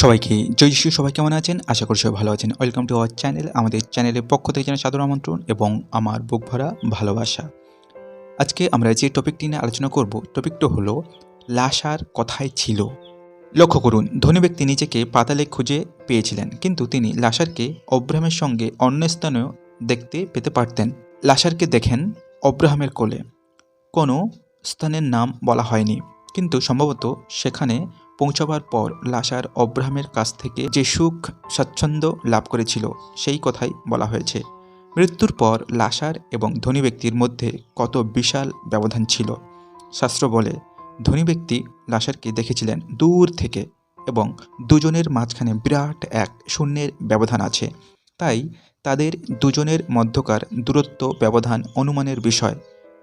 সবাইকে জয় যিশু সবাই কেমন আছেন? আশা করি সবাই ভালো আছেন। ওয়েলকাম টু আওয়ার চ্যানেল আমাদের চ্যানেলের পক্ষ থেকে জানাই সাদর আমন্ত্রণ এবং আমার বুক ভরা ভালোবাসা। আজকে আমরা যে টপিকটি নিয়ে আলোচনা করব টপিকটা হলো লাশার কথায় ছিল। লক্ষ্য করুন, ধনী ব্যক্তি নিজেকে পাতালে খুঁজে পেয়েছিলেন, কিন্তু তিনি লাশারকে অব্রাহামের সঙ্গে অন্য স্থানেও দেখতে পেতে পারতেন। লাশারকে দেখেন অব্রাহামের কোলে। কোনো স্থানের নাম বলা হয়নি, কিন্তু সম্ভবত সেখানে পৌঁছাবার পর লাশার অব্রাহামের কাছ থেকে যে সুখ, স্বাচ্ছন্দ্য লাভ করেছিল, সেই কথাই বলা হয়েছে। মৃত্যুর পর লাশার এবং ধনী ব্যক্তির মধ্যে কত বিশাল ব্যবধান ছিল। শাস্ত্র বলে, ধনী ব্যক্তি লাশারকে দেখেছিলেন দূর থেকে এবং দুজনের মাঝখানে বিরাট এক শূন্যের ব্যবধান আছে। তাই তাদের দুজনের মধ্যকার দূরত্ব ব্যবধান অনুমানের বিষয়।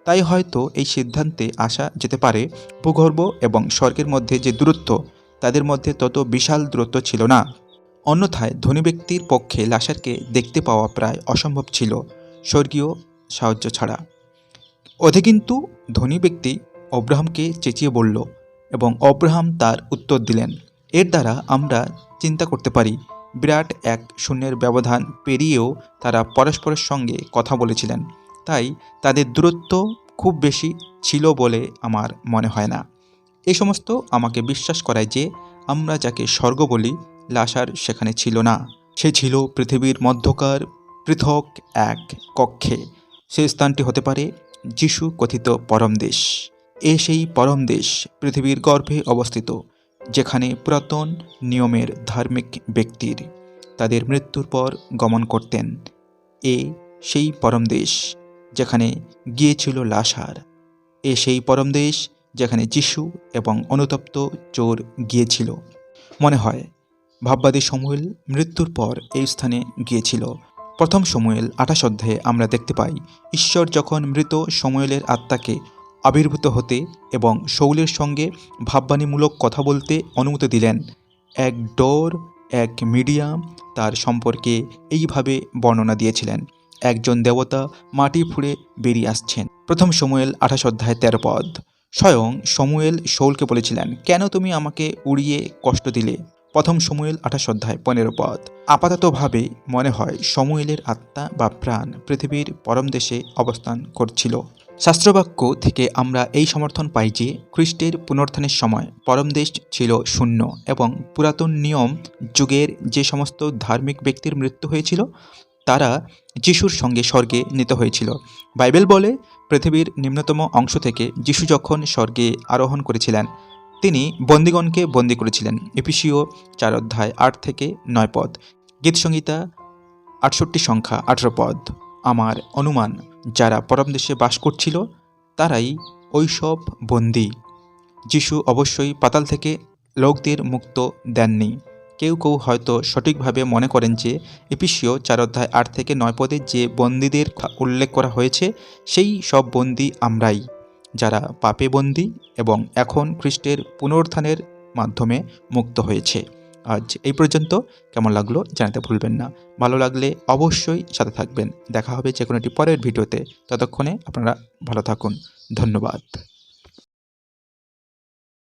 তাই হয়তো এই সিদ্ধান্তে আসা যেতে পারে। ভূগর্ভ এবং স্বর্গের মধ্যে যে দূরত্ব, তাদের মধ্যে তত বিশাল দূরত্ব ছিল না। অন্যথায় ধনী ব্যক্তির পক্ষে লাশারকে দেখতে পাওয়া প্রায় অসম্ভব ছিল, স্বর্গীয় সাহায্য ছাড়া। ওধে কিন্তু ধনী ব্যক্তি অব্রাহামকে চেঁচিয়ে বলল এবং অব্রাহাম তার উত্তর দিলেন, এর দ্বারা আমরা চিন্তা করতে পারি। বিরাট এক শূন্যের ব্যবধান পেরিয়েও তারা পরস্পরের সঙ্গে কথা বলেছিলেন। তাই তাদের দূরত্ব খুব বেশি ছিল বলে আমার মনে হয় না। এই সমস্ত আমাকে বিশ্বাস করায় যে আমরা যাকে স্বর্গ বলি লাশার সেখানে ছিল না। সে ছিল পৃথিবীর মধ্যকার পৃথক এক কক্ষে। সেই স্থানটি হতে পারে যিশু কথিত পরম দেশ। এ সেই পরম দেশ পৃথিবীর গর্ভে অবস্থিত, যেখানে পুরাতন নিয়মের ধার্মিক ব্যক্তির তাদের মৃত্যুর পর গমন করতেন। এ সেই পরম দেশ। যেখানে গিয়েছিল লাশার। এ সেই পরম দেশ যেখানে যিশু এবং অনুতপ্ত চোর গিয়েছিল। মনে হয়, ভাববাদী সমুয়েল মৃত্যুর পর এই স্থানে গিয়েছিল। প্রথম সমুয়েল আঠাশ অধ্যায়ে আমরা দেখতে পাই, ঈশ্বর যখন মৃত সমুয়েলের আত্মাকে আবির্ভূত হতে এবং শৌলের সঙ্গে ভাববাণীমূলক কথা বলতে অনুমতি দিলেন, এক ডোর, এক মিডিয়াম তার সম্পর্কে এইভাবে বর্ণনা দিয়েছিলেন। একজন দেবতা মাটি ফুঁড়ে বেরিয়ে আসছেন। প্রথম সমুয়েল আঠাশ অধ্যায় তেরো পদ। স্বয়ং সমুয়েল শৌলকে বলেছিলেন, কেন তুমি আমাকে উড়িয়ে কষ্ট দিলে? প্রথম সমুয়েল আঠাশ অধ্যায় পনেরো পদ। আপাততভাবে মনে হয় সমুয়েলের আত্মা বা প্রাণ পৃথিবীর পরম দেশে অবস্থান করছিল। শাস্ত্রবাক্য থেকে আমরা এই সমর্থন পাই যে, খ্রিস্টের পুনর্থানের সময় পরম দেশ ছিল শূন্য এবং পুরাতন নিয়ম যুগের যে সমস্ত ধার্মিক ব্যক্তির মৃত্যু হয়েছিল তারা যিশুর সঙ্গে স্বর্গে নিতে হয়েছিল। বাইবেল বলে, পৃথিবীর নিম্নতম অংশ থেকে যিশু যখন স্বর্গে আরোহণ করেছিলেন, তিনি বন্দিগণকে বন্দি করেছিলেন। এপিসিও চার অধ্যায় আট থেকে নয় পদ। গীতসংহিতা আটষট্টি সংখ্যা আঠেরো পদ। আমার অনুমান, যারা পরম দেশে বাস করছিল, তারাই ওইসব বন্দি। যিশু অবশ্যই পাতাল থেকে লোকদের মুক্ত দেননি। কেউ কেউ হয়তো সঠিকভাবে মনে করেন যে এপিসিও চার অধ্যায় আট থেকে নয় পদে যে বন্দীদের উল্লেখ করা হয়েছে, সেই সব বন্দী আমরাই। যারা পাপে বন্দী এবং এখন খ্রিস্টের পুনরুত্থানের মাধ্যমে মুক্ত হয়েছে। আজ এই পর্যন্ত। কেমন লাগল জানাতে ভুলবেন না। ভালো লাগলে অবশ্যই সাথে থাকবেন। দেখা হবে যে কোনো একটি পরের ভিডিওতে। ততক্ষণে আপনারা ভালো থাকুন। ধন্যবাদ।